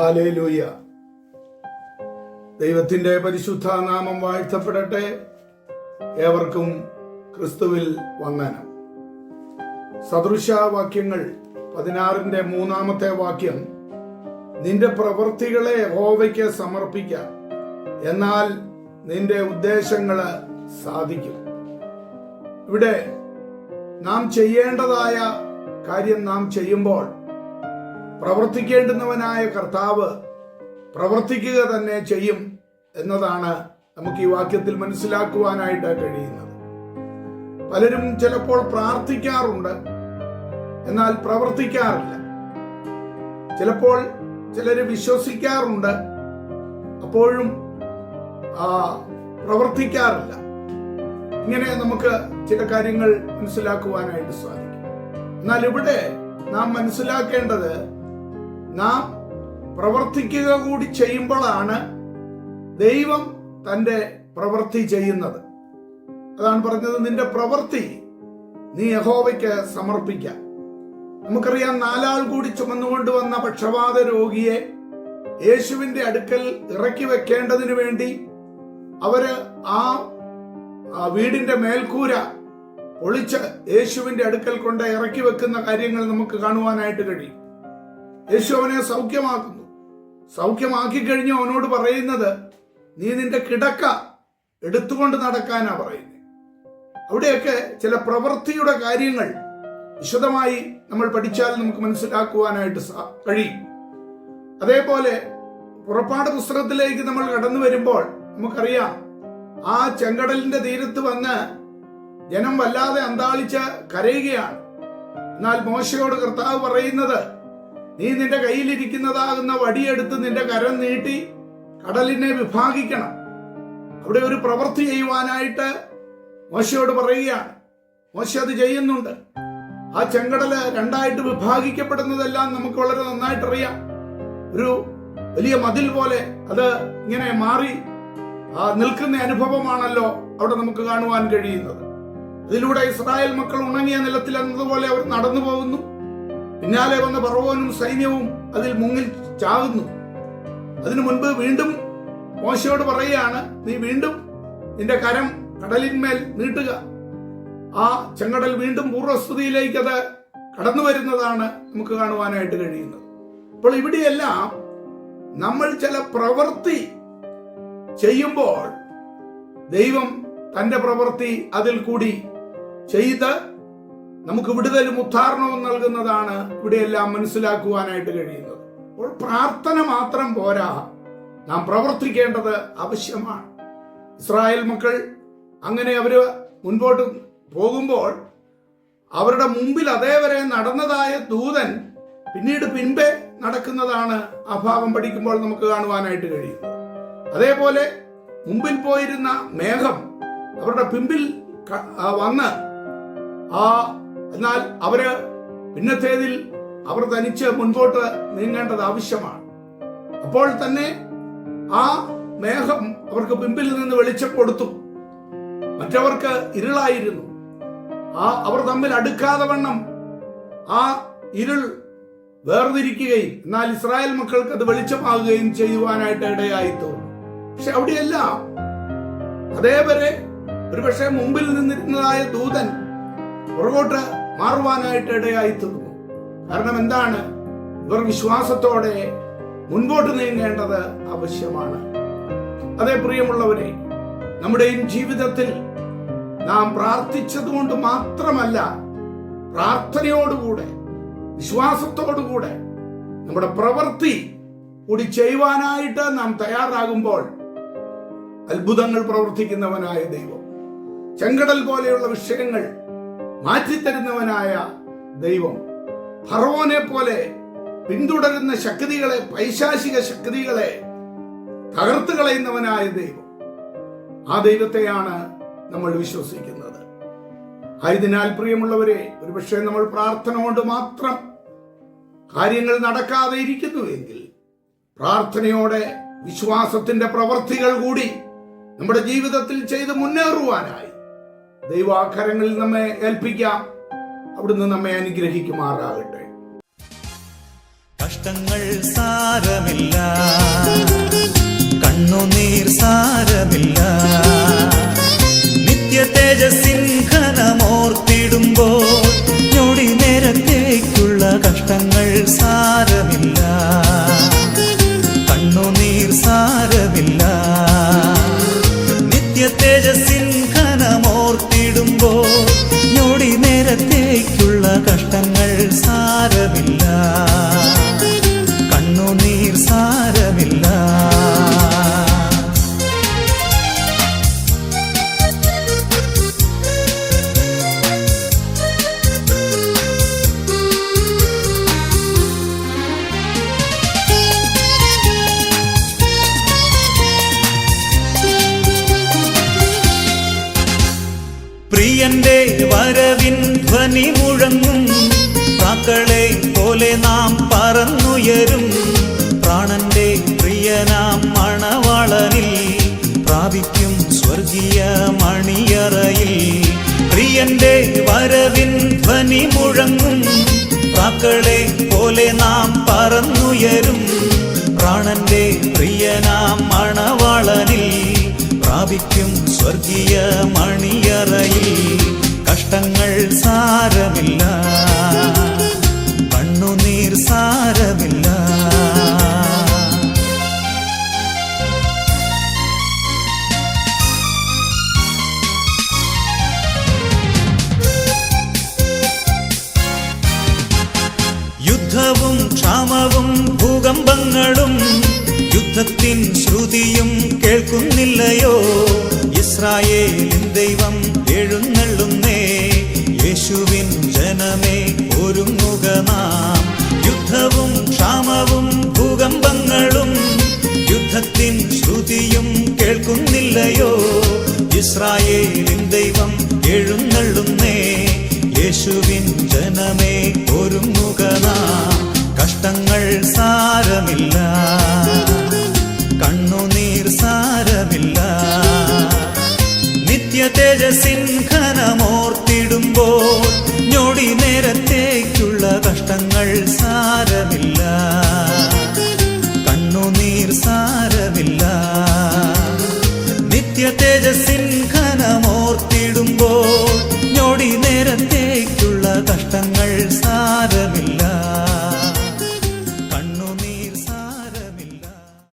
Hallelujah. ദൈവത്തിന്റെ പരിശുദ്ധ നാമം വാഴ്ത്തപ്പെടട്ടെ. ഏവർക്കും ക്രിസ്തുവിൽ വന്ദനം. സദൃശവാക്യങ്ങൾ പതിനാറിന്റെ മൂന്നാമത്തെ വാക്യം നിന്റെ പ്രവൃത്തികളെ ഹോവയ്ക്ക് സമർപ്പിക്കാം എന്നാൽ നിന്റെ ഉദ്ദേശങ്ങൾ സാധിക്കും. ഇവിടെ നാം ചെയ്യേണ്ടതായ കാര്യം നാം ചെയ്യുമ്പോൾ പ്രവർത്തിക്കേണ്ടുന്നവനായ കർത്താവ് പ്രവർത്തിക്കുക തന്നെ ചെയ്യും എന്നതാണ് നമുക്ക് ഈ വാക്യത്തിൽ മനസ്സിലാക്കുവാനായിട്ട് കഴിയുന്നത്. പലരും ചിലപ്പോൾ പ്രാർത്ഥിക്കാറുണ്ട് എന്നാൽ പ്രവർത്തിക്കാറില്ല. ചിലപ്പോൾ ചിലര് വിശ്വസിക്കാറുണ്ട് അപ്പോഴും പ്രവർത്തിക്കാറില്ല. ഇങ്ങനെ നമുക്ക് ചില കാര്യങ്ങൾ മനസ്സിലാക്കുവാനായിട്ട് സാധിക്കും. എന്നാൽ ഇവിടെ നാം മനസ്സിലാക്കേണ്ടത് നാം പ്രവർത്തിക്കുക കൂടി ചെയ്യുമ്പോഴാണ് ദൈവം തന്റെ പ്രവൃത്തി ചെയ്യുന്നത്. അതാണ് പറഞ്ഞത് നിന്റെ പ്രവൃത്തി നീ യഹോവയ്ക്ക് സമർപ്പിക്കാം. നമുക്കറിയാം നാലാൾ കൂടി ചുമന്നുകൊണ്ട് വന്ന പക്ഷപാത രോഗിയെ യേശുവിന്റെ അടുക്കൽ ഇറക്കി വെക്കേണ്ടതിന് വേണ്ടി അവർ ആ വീടിന്റെ മേൽക്കൂര പൊളിച്ച് യേശുവിന്റെ അടുക്കൽ കൊണ്ട് ഇറക്കി വെക്കുന്ന കാര്യങ്ങൾ നമുക്ക് കാണുവാനായിട്ട് കഴിയും. യേശു അവനെ സൗഖ്യമാക്കുന്നു. സൗഖ്യമാക്കി കഴിഞ്ഞു അവനോട് പറയുന്നത് നീ നിന്റെ കിടക്ക എടുത്തുകൊണ്ട് നടക്കാനാ പറയുന്നത് അവിടെയൊക്കെ ചില പ്രവൃത്തിയുടെ കാര്യങ്ങൾ വിശദമായി നമ്മൾ പഠിച്ചാൽ നമുക്ക് മനസ്സിലാക്കുവാനായിട്ട് കഴിയും. അതേപോലെ പുറപ്പാട് പുസ്തകത്തിലേക്ക് നമ്മൾ കടന്നു വരുമ്പോൾ നമുക്കറിയാം ആ ചെങ്കടലിന്റെ തീരത്ത് വന്ന് ജനം വല്ലാതെ അന്താളിച്ച് കരയുകയാണ്. എന്നാൽ മോശയോട് കർത്താവ് പറയുന്നത് നീ നിന്റെ കയ്യിലിരിക്കുന്നതാകുന്ന വടിയെടുത്ത് നിന്റെ കരം നീട്ടി കടലിനെ വിഭാഗിക്കണം. അവിടെ ഒരു പ്രവൃത്തി ചെയ്യുവാനായിട്ട് മോശയോട് പറയുകയാണ്. മോശ അത് ചെയ്യുന്നുണ്ട്. ആ ചെങ്കടൽ രണ്ടായിട്ട് വിഭാഗിക്കപ്പെടുന്നതെല്ലാം നമുക്ക് വളരെ നന്നായിട്ട് അറിയാം ഒരു വലിയ മതിൽ പോലെ അത് ഇങ്ങനെ മാറി നിൽക്കുന്ന അനുഭവമാണല്ലോ അവിടെ നമുക്ക് കാണുവാൻ കഴിയുന്നത്. അതിലൂടെ ഇസ്രായേൽ മക്കൾ ഉണങ്ങിയ നിലത്തിൽ എന്നതുപോലെ അവർ നടന്നു പോകുന്നു പിന്നാലെ വന്ന പറവോനും സൈന്യവും അതിൽ മുങ്ങിൽ ചാകുന്നു അതിനു മുൻപ് വീണ്ടും മോശയോട് പറയുകയാണ് നീ വീണ്ടും നിന്റെ കരം കടലിന്മേൽ നീട്ടുക. ആ ചെങ്കടൽ വീണ്ടും പൂർവസ്ഥിതിയിലേക്ക് അത് കടന്നു വരുന്നതാണ് നമുക്ക് കാണുവാനായിട്ട് കഴിയുന്നത്. അപ്പോൾ ഇവിടെയെല്ലാം നമ്മൾ ചില പ്രവൃത്തി ചെയ്യുമ്പോൾ ദൈവം തന്റെ പ്രവൃത്തി അതിൽ കൂടി ചെയ്ത് നമുക്ക് വിടുതലും ഉദ്ധാരണവും നൽകുന്നതാണ് ഇവിടെയെല്ലാം മനസ്സിലാക്കുവാനായിട്ട് കഴിയുന്നത്. അപ്പോൾ പ്രാർത്ഥന മാത്രം പോരാ. നാം പ്രവർത്തിക്കേണ്ടത് ആവശ്യമാണ്. ഇസ്രായേൽ മക്കൾ അങ്ങനെ അവർ മുൻപോട്ട് പോകുമ്പോൾ അവരുടെ മുമ്പിൽ അതേവരെ നടന്നതായ ദൂതൻ പിന്നീട് പിൻപേ നടക്കുന്നതാണ് ആ പഠിക്കുമ്പോൾ നമുക്ക് കാണുവാനായിട്ട് കഴിയും അതേപോലെ മുമ്പിൽ പോയിരുന്ന മേഘം അവരുടെ പിമ്പിൽ വന്ന് ആ എന്നാൽ അവർ പിന്നത്തേതിൽ അവർ തനിച്ച് മുൻപോട്ട് നീങ്ങേണ്ടത് ആവശ്യമാണ്. അപ്പോൾ തന്നെ ആ മേഘം അവർക്ക് പിമ്പിൽ നിന്ന് വെളിച്ചം കൊടുത്തു മറ്റവർക്ക് ഇരുളായിരുന്നു. ആ അവർ തമ്മിൽ അടുക്കാതെ വണ്ണം ആ ഇരുൾ വേർതിരിക്കുകയും എന്നാൽ ഇസ്രായേൽ മക്കൾക്ക് അത് വെളിച്ചമാകുകയും ചെയ്യുവാനായിട്ട് ഇടയായി തോന്നി പക്ഷെ അവിടെയെല്ലാം അതേവരെ ഒരുപക്ഷെ മുമ്പിൽ നിന്നിരുന്നതായ ദൂതൻ പുറകോട്ട് മാറുവാനായിട്ട് ഇടയായി തീർന്നു. കാരണം എന്താണ്? ഇവർ വിശ്വാസത്തോടെ മുൻപോട്ട് നീങ്ങേണ്ടത് ആവശ്യമാണ്. അതേ പ്രിയമുള്ളവരെ നമ്മുടെയും ജീവിതത്തിൽ നാം പ്രാർത്ഥിച്ചതുകൊണ്ട് മാത്രമല്ല പ്രാർത്ഥനയോടുകൂടെ വിശ്വാസത്തോടുകൂടെ നമ്മുടെ പ്രവൃത്തി കൂടി ചെയ്യുവാനായിട്ട് നാം തയ്യാറാകുമ്പോൾ അത്ഭുതങ്ങൾ പ്രവർത്തിക്കുന്നവനായ ദൈവം. ചെങ്കടൽ പോലെയുള്ള വിഷയങ്ങൾ മാറ്റിത്തരുന്നവനായ ദൈവം. ഫറവോനെ പോലെ പിന്തുടരുന്ന ശക്തികളെ പൈശാചിക ശക്തികളെ തകർത്തു കളയുന്നവനായ ദൈവം. ആ ദൈവത്തെയാണ് നമ്മൾ വിശ്വസിക്കുന്നത്. ആയതിനാൽ പ്രിയമുള്ളവരെ ഒരുപക്ഷെ നമ്മൾ പ്രാർത്ഥന കൊണ്ട് മാത്രം കാര്യങ്ങൾ നടക്കാതെ ഇരിക്കുന്നുവെങ്കിൽ പ്രാർത്ഥനയോടെ വിശ്വാസത്തിന്റെ പ്രവർത്തികൾ കൂടി നമ്മുടെ ജീവിതത്തിൽ ചെയ്ത് മുന്നേറുവാനായി ദൈവാഖരങ്ങളിൽ നമ്മെ ഏൽപ്പിക്കാം. അവിടുന്ന് നമ്മെ അനുഗ്രഹിക്കുമാറാകട്ടെ. കഷ്ടങ്ങൾ സാരമില്ല. കണ്ണുനീർ സാരമില്ല. നിത്യ തേജസ്സിൻ ഘനമോർത്തിടുമ്പോൾ ഞൊടി നേരത്തേക്കുള്ള കഷ്ടങ്ങൾ സാരമില്ല. കണ്ണുനീർ സാരമില്ല. പ്രിയന്റെ വരവിൻ ധ്വനി മുഴങ്ങും പ്രാക്കളെ പോലെ നാം പറന്നുയരും. സ്വർഗീയ മണിയറയിൽ പ്രിയന്റെ വരവിൻ ധ്വനി മുഴങ്ങും. പ്രാക്കളെ പോലെ നാം പറന്നുയരും. പ്രാണന്റെ പ്രിയനാം മണവാളനിൽ പ്രാപിക്കും സ്വർഗീയ മണിയറയിൽ. കഷ്ടങ്ങൾ സാരമില്ല കണ്ണുനീർ സാരമില്ല. നിത്യ തേജസ്സിൻ ഘനമോർത്തിടുമ്പോൾ ഞൊടി നേരത്തേക്കുള്ള കഷ്ടങ്ങൾ